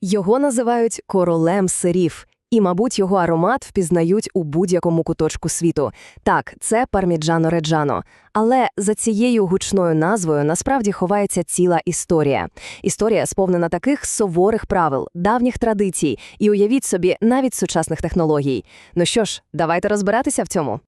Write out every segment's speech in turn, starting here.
Його називають королем сирів, і, мабуть, його аромат впізнають у будь-якому куточку світу. Так, це парміджано реджано. Але за цією гучною назвою насправді ховається ціла історія. Історія сповнена таких суворих правил, давніх традицій і, уявіть собі, навіть сучасних технологій. Ну що ж, давайте розбиратися в цьому.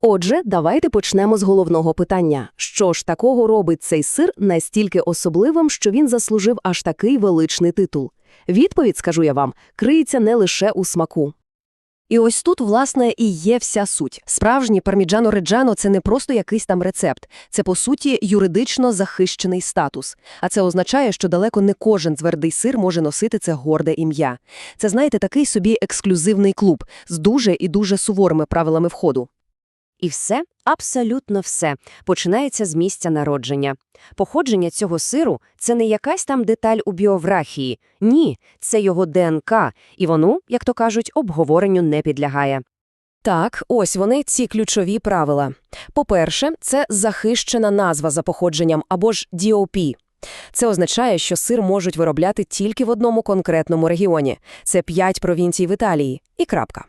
Отже, давайте почнемо з головного питання. Що ж такого робить цей сир настільки особливим, що він заслужив аж такий величний титул? Відповідь, скажу я вам, криється не лише у смаку. І ось тут, власне, і є вся суть. Справжній парміджано реджано – це не просто якийсь там рецепт. Це, по суті, юридично захищений статус. А це означає, що далеко не кожен твердий сир може носити це горде ім'я. Це, знаєте, такий собі ексклюзивний клуб з дуже і дуже суворими правилами входу. І все, абсолютно все, починається з місця народження. Походження цього сиру – це не якась там деталь у біографії. Ні, це його ДНК, і воно, як то кажуть, обговоренню не підлягає. Так, ось вони, ці ключові правила. По-перше, це захищена назва за походженням або ж DOP. Це означає, що сир можуть виробляти тільки в одному конкретному регіоні. Це п'ять провінцій в Італії. І крапка.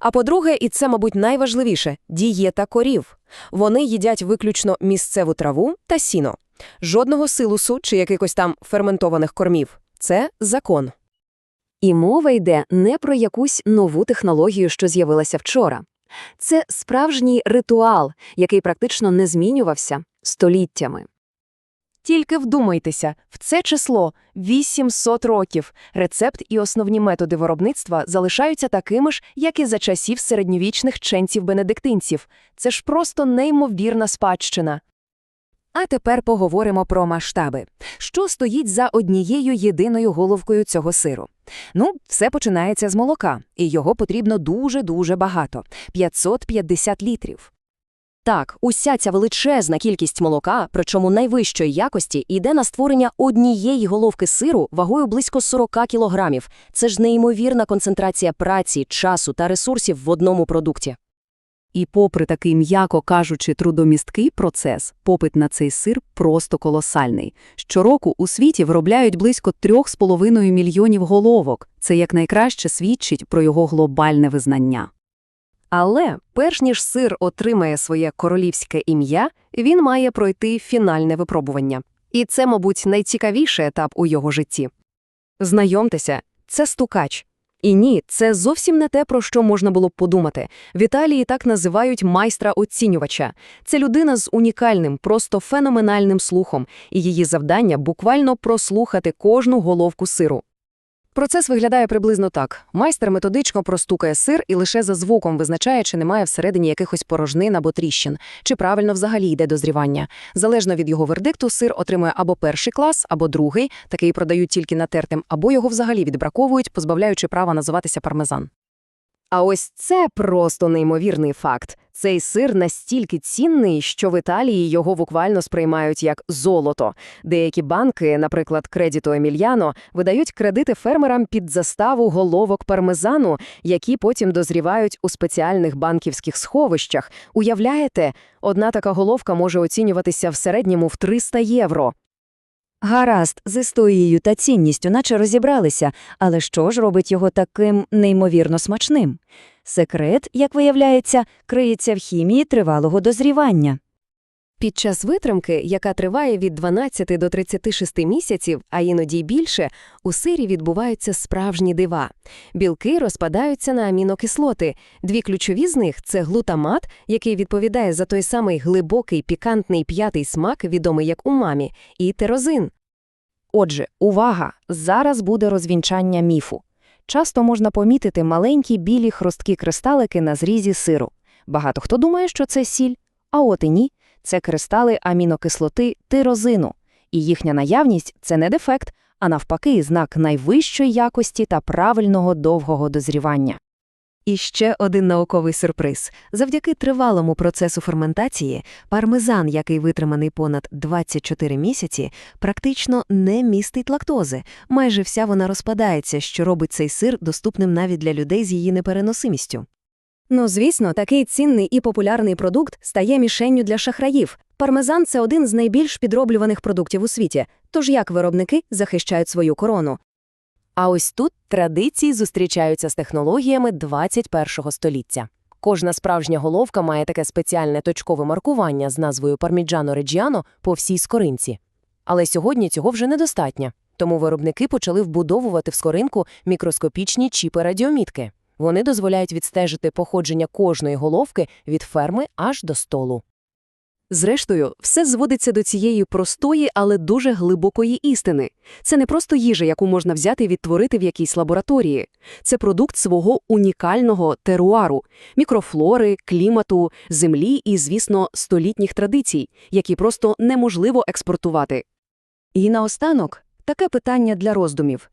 А по-друге, і це, мабуть, найважливіше – дієта корів. Вони їдять виключно місцеву траву та сіно. Жодного силусу чи якихось там ферментованих кормів. Це закон. І мова йде не про якусь нову технологію, що з'явилася вчора. Це справжній ритуал, який практично не змінювався століттями. Тільки вдумайтеся, в це число 800 років. Рецепт і основні методи виробництва залишаються такими ж, як і за часів середньовічних ченців-бенедиктинців. Це ж просто неймовірна спадщина. А тепер поговоримо про масштаби. Що стоїть за однією єдиною головкою цього сиру? Ну, все починається з молока, і його потрібно дуже-дуже багато – 550 літрів. Так, уся ця величезна кількість молока, причому найвищої якості, йде на створення однієї головки сиру вагою близько 40 кілограмів. Це ж неймовірна концентрація праці, часу та ресурсів в одному продукті. І попри такий, м'яко кажучи, трудомісткий процес, попит на цей сир просто колосальний. Щороку у світі виробляють близько 3,5 мільйонів головок. Це якнайкраще свідчить про його глобальне визнання. Але перш ніж сир отримає своє королівське ім'я, він має пройти фінальне випробування. І це, мабуть, найцікавіший етап у його житті. Знайомтеся, це стукач. І ні, це зовсім не те, про що можна було б подумати. В Італії так називають майстра-оцінювача. Це людина з унікальним, просто феноменальним слухом, і її завдання буквально прослухати кожну головку сиру. Процес виглядає приблизно так. Майстер методично простукає сир і лише за звуком визначає, чи немає всередині якихось порожнин або тріщин, чи правильно взагалі йде дозрівання. Залежно від його вердикту, сир отримує або перший клас, або другий, такий продають тільки натертим, або його взагалі відбраковують, позбавляючи права називатися пармезан. А ось це просто неймовірний факт. Цей сир настільки цінний, що в Італії його буквально сприймають як золото. Деякі банки, наприклад, Кредіто Емільяно, видають кредити фермерам під заставу головок пармезану, які потім дозрівають у спеціальних банківських сховищах. Уявляєте, одна така головка може оцінюватися в середньому в 300 євро. Гаразд, з історією та цінністю наче розібралися, але що ж робить його таким неймовірно смачним? Секрет, як виявляється, криється в хімії тривалого дозрівання. Під час витримки, яка триває від 12 до 36 місяців, а іноді й більше, у сирі відбуваються справжні дива. Білки розпадаються на амінокислоти. Дві ключові з них – це глутамат, який відповідає за той самий глибокий пікантний п'ятий смак, відомий як умамі, і терозин. Отже, увага! Зараз буде розвінчання міфу. Часто можна помітити маленькі білі хрусткі кристалики на зрізі сиру. Багато хто думає, що це сіль, а от і ні. Це кристали амінокислоти тирозину, і їхня наявність – це не дефект, а навпаки знак найвищої якості та правильного довгого дозрівання. І ще один науковий сюрприз. Завдяки тривалому процесу ферментації, пармезан, який витриманий понад 24 місяці, практично не містить лактози. Майже вся вона розпадається, що робить цей сир доступним навіть для людей з її непереносимістю. Ну, звісно, такий цінний і популярний продукт стає мішенню для шахраїв. Пармезан – це один з найбільш підроблюваних продуктів у світі. Тож як виробники захищають свою корону? А ось тут традиції зустрічаються з технологіями 21-го століття. Кожна справжня головка має таке спеціальне точкове маркування з назвою Парміджано Реджіано по всій скоринці. Але сьогодні цього вже недостатньо, тому виробники почали вбудовувати в скоринку мікроскопічні чіпи радіомітки. Вони дозволяють відстежити походження кожної головки від ферми аж до столу. Зрештою, все зводиться до цієї простої, але дуже глибокої істини. Це не просто їжа, яку можна взяти і відтворити в якійсь лабораторії. Це продукт свого унікального теруару, мікрофлори, клімату, землі і, звісно, столітніх традицій, які просто неможливо експортувати. І наостанок таке питання для роздумів.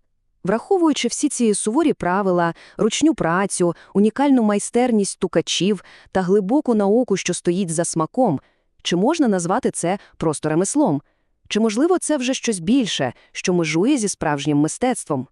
Враховуючи всі ці суворі правила, ручню працю, унікальну майстерність тукачів та глибоку науку, що стоїть за смаком, чи можна назвати це просто ремеслом? Чи, можливо, це вже щось більше, що межує зі справжнім мистецтвом?